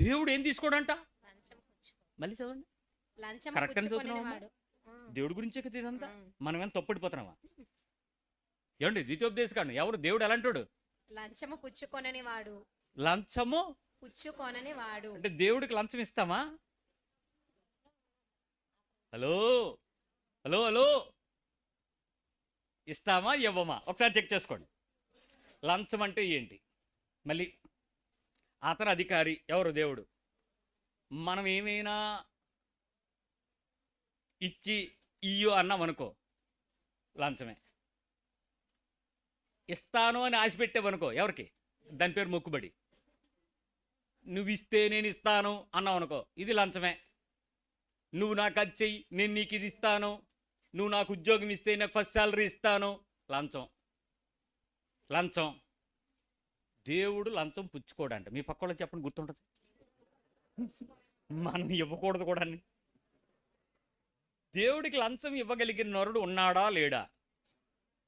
దేవుడు ఏం తీసుకోడంట? మళ్ళీ చదవండి. Correct అని చదువుతున్నావా? దేవుడి గురించే కదా ఇదంతా. మనం ఏమైనా తప్పడిపోతున్నావా ఏమండి ద్వితీయోపదేశకాండం. ఎవరు? దేవుడు ఎలాంటోడు? లంచము పుచ్చుకొనని వాడు లంచము? పుచ్చుకొనని వాడు అంటే దేవుడికి లంచం ఇస్తామా? హలో? Hello hello? ఇస్తామా? ఇవ్వమా? ఒకసారి చెక్ చేసుకోండి. లంచం అంటే ఏంటి? మళ్ళీ అతను అధికారి ఎవరు? దేవుడు. మనం ఏమైనా ఇచ్చి ఇయ్యో అన్నాం అనుకో లంచమే. ఇస్తాను అని ఆశ పెట్టావనుకో ఎవరికి? దాని పేరు మొక్కుబడి. నువ్వు ఇస్తే నేను ఇస్తాను అన్నావు అనుకో ఇది లంచమే. నువ్వు నాకు అది చెయ్యి నేను నీకు ఇది ఇస్తాను. నువ్వు నాకు ఉద్యోగం ఇస్తే నాకు ఫస్ట్ శాలరీ ఇస్తాను. లంచం. లంచం. దేవుడు లంచం పుచ్చుకోడంట. మీ పక్క వాళ్ళకి చెప్పండి గుర్తుంటుంది? మనం ఇవ్వకూడదు కూడా దేవుడికి లంచం ఇవ్వగలిగిన నరుడు ఉన్నాడా లేడా?